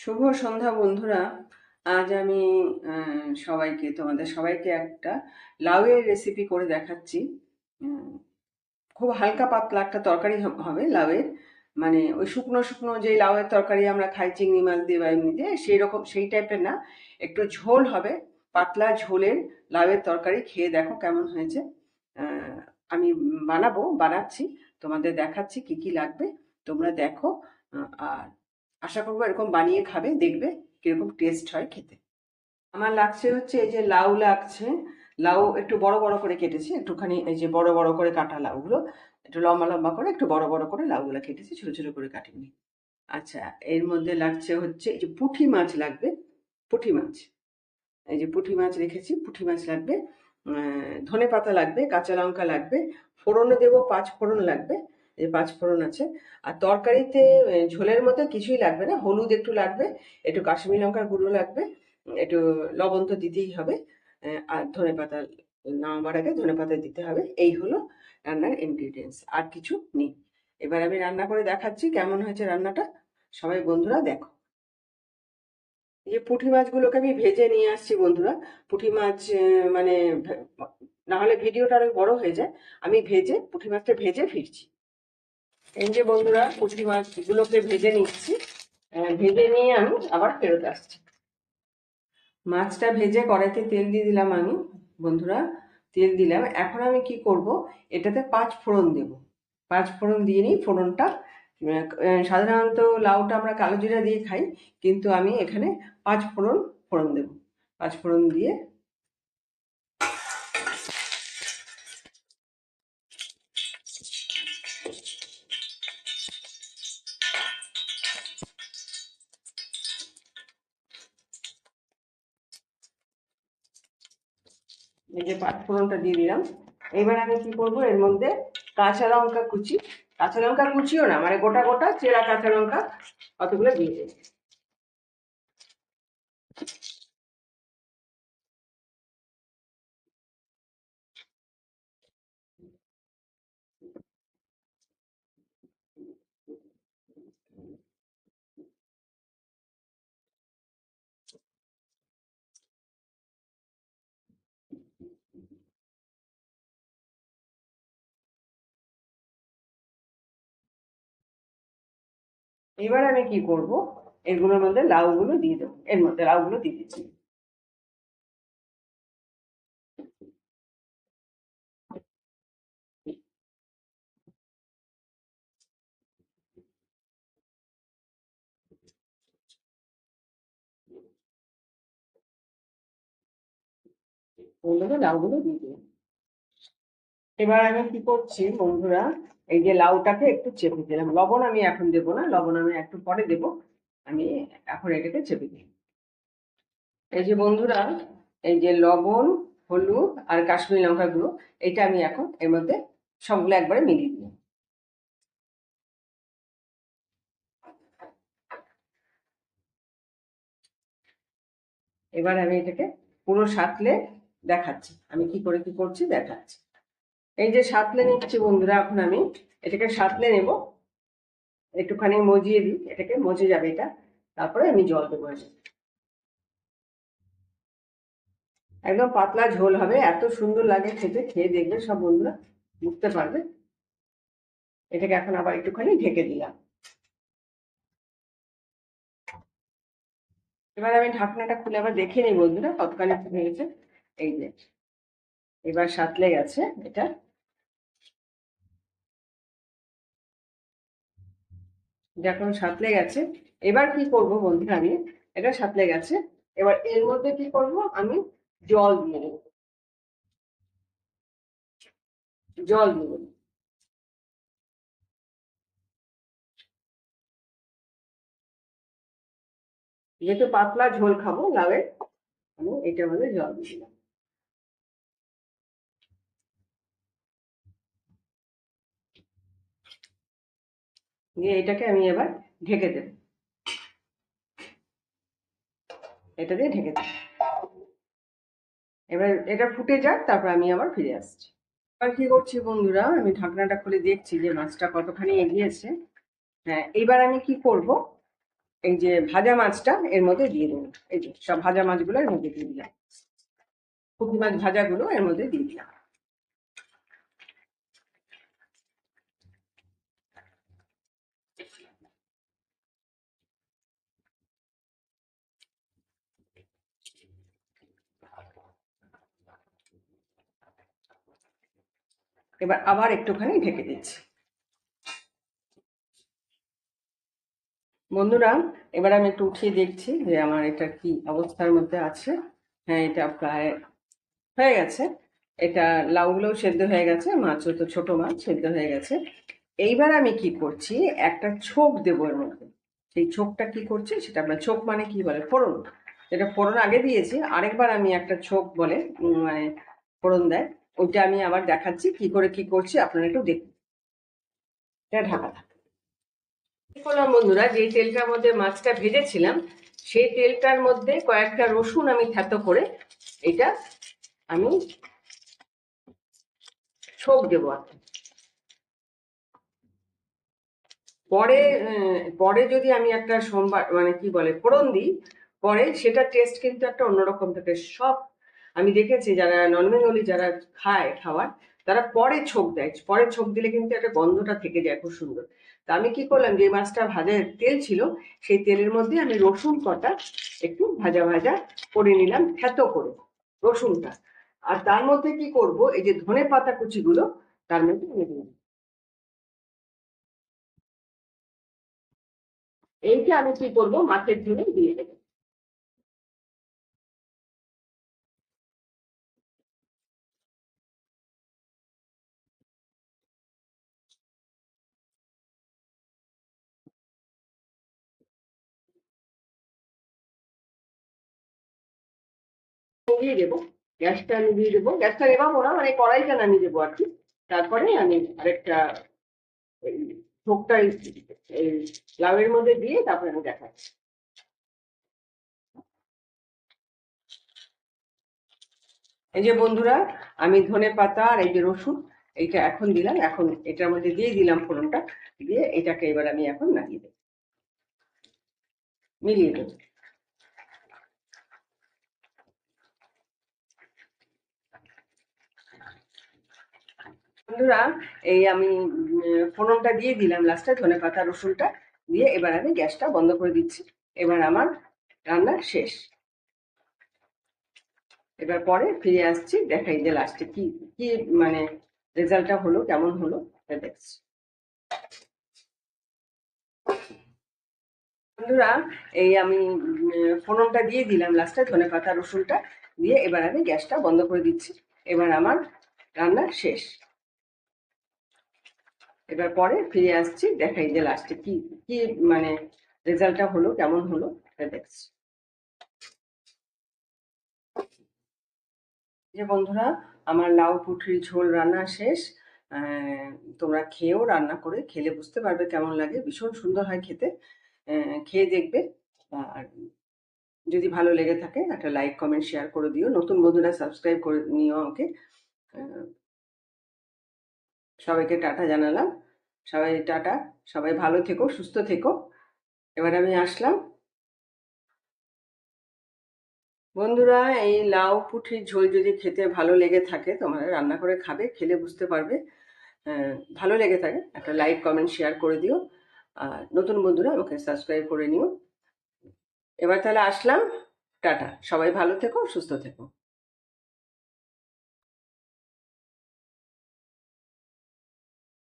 শুভ সন্ধ্যা বন্ধুরা। আজ আমি সবাইকে, তোমাদের সবাইকে একটা লাউয়ের রেসিপি করে দেখাচ্ছি। খুব হালকা পাতলা একটা তরকারি হবে লাউয়ের। মানে ওই শুকনো শুকনো যে লাউয়ের তরকারি আমরা খাই, চিংড়ি মাছ দিয়ে বা এমনি দিয়ে সেই রকম সেই টাইপের না। একটু ঝোল হবে, পাতলা ঝোলের লাউয়ের তরকারি। খেয়ে দেখো কেমন হয়েছে। আমি বানাবো, বানাচ্ছি, তোমাদের দেখাচ্ছি কি কি লাগবে, তোমরা দেখো। আর আশা করব এরকম বানিয়ে খাবে, দেখবে কীরকম টেস্ট হয় খেতে। আমার লাগছে হচ্ছে এই যে লাউ লাগছে, লাউ একটু বড় বড় করে কেটেছি, একটুখানি এই যে বড় বড় করে কাটা লাউগুলো, একটু লম্বা লম্বা করে, একটু বড় বড় করে লাউগুলো কেটেছি, ছোট ছোট করে কাটিনি। আচ্ছা এর মধ্যে লাগছে হচ্ছে এই যে পুঁটি মাছ লাগবে পুঁটি মাছ। এই যে পুঁটি মাছ রেখেছি পুঁটি মাছ লাগবে ধনে পাতা লাগবে, কাঁচা লঙ্কা লাগবে ফোড়নে দেবো, পাঁচ ফোড়ন লাগবে এই পাঁচ ফোড়ন আছে। আর তরকারিতে ঝোলের মতো কিছুই লাগবে না। হলুদ একটু লাগবে, একটু কাশ্মীরি লঙ্কার গুঁড়ো লাগবে, একটু লবণ তো দিতেই হবে। আর ধনে পাতা নামাবার আগে ধনে পাতা দিতে হবে। এই হলো রান্নার ইনগ্রিডিয়েন্টস আর কিছু নেই। এবার আমি রান্না করে দেখাচ্ছি কেমন হয়েছে রান্নাটা। সবাই বন্ধুরা দেখো। যে পুঁটি মাছগুলোকে আমি ভেজে নিয়ে আসছি বন্ধুরা। পুঁটি মাছ মানে না হলে ভিডিওটা অনেক বড় হয়ে যায়। আমি ভেজে পুঁটি মাছটা ভেজে ফিরছি। এই যে বন্ধুরা পুঁটি মাছগুলোকে ভেজে নিচ্ছি। ভেজে নিয়ে আমি আবার ফেরত আসছি। মাছটা ভেজে কড়াইতে তেল দিয়ে দিলাম আমি, বন্ধুরা, তেল দিলাম। এখন আমি কি করব, এটাতে পাঁচ ফোড়ন দেব। পাঁচ ফোড়ন দিয়ে নিই, ফোড়নটা সাধারণত লাউটা আমরা কালো জিরা দিয়ে খাই, কিন্তু আমি এখানে পাঁচ ফোড়ন ফোড়ন দেব। পাঁচ ফোড়ন দিয়ে এই যে পাঁচফোড়নটা দিয়ে দিলাম। এবার আমি কি করব, এর মধ্যে কাঁচা লঙ্কা কুচি। কাঁচা লঙ্কা কুচিও না মানে গোটা গোটা চেরা কাঁচা লঙ্কা অতগুলো দিয়ে দেবো। এবার আমি কি করব? এগুলোর মধ্যে লাউগুলো দিয়ে দেবো। এর মধ্যে লাউগুলো দিয়ে দিচ্ছি। মধ্যে লাউগুলো দিয়ে দিলাম। এবার আমি কি করছি, বন্ধুরা? এই যে লাউটাকে একটু চেপে দিলাম। লবণ আমি এখন দেবো না, লবণ আমি একটু পরে দেবো। আমি এখন এটাকে চেপে দিই এই যে বন্ধুরা, এই যে লবণ, হলুদ আর কাশ্মীরি লঙ্কা গুঁড়ো, এটা আমি এখন এর মধ্যে সবগুলো একবারে মিলিয়ে দিলাম। এবার আমি এটাকে পুরো সাতলে দেখাচ্ছি। আমি কি করে কি করছি দেখাচ্ছি। এই যে সাতলে নিচ্ছি বন্ধুরা এখন আমি, এটাকে সাতলে নেব। একটুখানি মজিয়ে দিই, এটাকে মজে যাবে এটা। তারপরে আমি জল দেবো একদম পাতলা ঝোল হবে, এত সুন্দর লাগে খেতে, খেয়ে দেখবে সব বন্ধুরা, বুঝতে পারবে। এটাকে এখন আবার একটুখানি ঢেকে দিলাম। এবার আমি ঢাকনাটা খুলে আবার দেখে নিই বন্ধুরা, কতখানি হয়ে গেছে। এই যে। এবার সাতলে গেছে এটা। যখন সাতলে গেছে, এবার কি করব বন্ধুরা আমি? এটা সাতলে গেছে, এবার এর মধ্যে কি করব? আমি জল দিয়ে দেবো। জল দেবো। যেহেতু পাতলা ঝোল খাব লাউয়ের, আমি এটার মধ্যে জল দিয়ে দিলাম। দিয়ে এটাকে আমি এবার ঢেকে দেব। এটা দিয়ে ঢেকে দেব। এবার এটা ফুটে যাক, তারপর আমি আবার ফিরে আসছি। এবার কি করছি বন্ধুরা? আমি ঢাকনাটা খুলে দেখছি যে মাছটা কতখানি এগিয়েছে। হ্যাঁ এবার আমি কি করব? এই যে ভাজা মাছটা এর মধ্যে দিয়ে দেবো। এই যে সব ভাজা মাছগুলো এর মধ্যে দিয়ে দিলাম। পুঁটি মাছ ভাজাগুলো এর মধ্যে দিয়ে দিলাম। এবার আবার একটুখানি ঢেকে দিচ্ছি। বন্ধুরা, এবার আমি একটু উঠিয়ে দেখছি যে আমার এটা কি অবস্থার মধ্যে আছে। হ্যাঁ এটা প্রায় হয়ে গেছে। এটা লাউগুলোও সেদ্ধ হয়ে গেছে, মাছও তো ছোট মাছ, সেদ্ধ হয়ে গেছে। এইবার আমি কি করছি, একটা ছোক দেবো এর মধ্যে। সেই ছোকটা কি করছি, সেটা আপনার ছোক মানে কি বলে? ফোড়ন। এটা ফোড়ন আগে দিয়েছি, আরেকবার আমি একটা ছোক বলে মানে ফোড়ন দেয়। ওইটা আমি আবার দেখাচ্ছি, কি করে কি করছি, আপনারা একটু দেখুন। এটা ঢাকা থাকে। করলাম বন্ধুরা যে তেলটার মধ্যে মাছটা ভেজেছিলাম, সেই তেলটার মধ্যে কয়েকটা রসুন আমি থ্যাতো করে এটা আমি ছোক দেবো আর পরে পরে যদি আমি একটা সোমবার মানে কি বলে, ফোড়ন দিই, পরে সেটা টেস্ট কিন্তু একটা অন্যরকম থাকে, সব আমি দেখেছি যারা নন যারা খায় খাওয়ার, তারা পরে ছোক দেয়। পরে ছোক দিলে কিন্তু একটা গন্ধটা থেকে যায় খুব সুন্দর। তা আমি কি করলাম, যে মাছটা ভাজার তেল ছিল, সেই তেলের মধ্যে আমি রসুন কটা একটু ভাজা ভাজা করে নিলাম, থেতো করে রসুনটা। আর তার মধ্যে কি করব, এই যে ধনে পাতা কুচিগুলো, তার মধ্যে দিয়ে দিলাম। এইটা আমি কি করব, মাছের ঝোলে দিয়ে দেবো। নিভিয়ে দেবো গ্যাসটা নিভিয়ে দেবো। গ্যাসটা নেবাবো না মানে কড়াইটা নামিয়ে দেবো আর কি। তারপরে আমি আরেকটা লাউয়ের মধ্যে দিয়ে তারপরে আমি দেখাচ্ছি। এই যে বন্ধুরা, আমি ধনে পাতা আর এই যে রসুন, এইটা এখন দিলাম। এখন এটার মধ্যে দিয়ে দিলাম ফোড়নটা। দিয়ে এটাকে এবার আমি এখন নামিয়ে দেবো। মিলিয়ে দেবো। বন্ধুরা, এই আমি ফোড়নটা দিয়ে দিলাম লাস্টে ধনে পাতা, রসুনটা দিয়ে এবার আমি গ্যাসটা বন্ধ করে দিচ্ছি। এবার আমার রান্না শেষ। এবার পরে ফিরে আসছি, দেখাই যে লাস্টে কি কি মানে রেজাল্টটা হলো, কেমন হলো দেখছি। বন্ধুরা, এই আমি ফোড়নটা দিয়ে দিলাম লাস্টে ধনে পাতা, রসুনটা দিয়ে এবার আমি গ্যাসটা বন্ধ করে দিচ্ছি। এবার আমার রান্না শেষ। এবার পরে ফিরে আসছি, দেখাই যে লাস্টে কি কি মানে রেজাল্টটা হলো, কেমন হলো দেখছি। যে বন্ধুরা, আমার লাউ পুঁটির ঝোল রান্না শেষ। তোমরা খেয়েও রান্না করে খেলে বুঝতে পারবে কেমন লাগে। ভীষণ সুন্দর হয় খেতে। খেয়ে দেখবে। আর যদি ভালো লেগে থাকে, একটা লাইক কমেন্ট শেয়ার করে দিও। নতুন বন্ধুরা সাবস্ক্রাইব করে নিও আমাকে। সবাইকে টাটা জানালাম। সবাই টাটা সবাই ভালো থেকো সুস্থ থেকো। এবার আমি আসলাম। বন্ধুরা এই লাউ পুঁঠির ঝোল যদি খেতে ভালো লেগে থাকে তোমরা রান্না করে খাবে খেলে বুঝতে পারবে। আহ, ভালো লেগে থাকে একটা লাইক কমেন্ট শেয়ার করে দিও। আর নতুন বন্ধুরা আমাকে সাবস্ক্রাইব করে নিও। এবার তাহলে আসলাম। টাটা সবাই ভালো থেকো সুস্থ থেকো।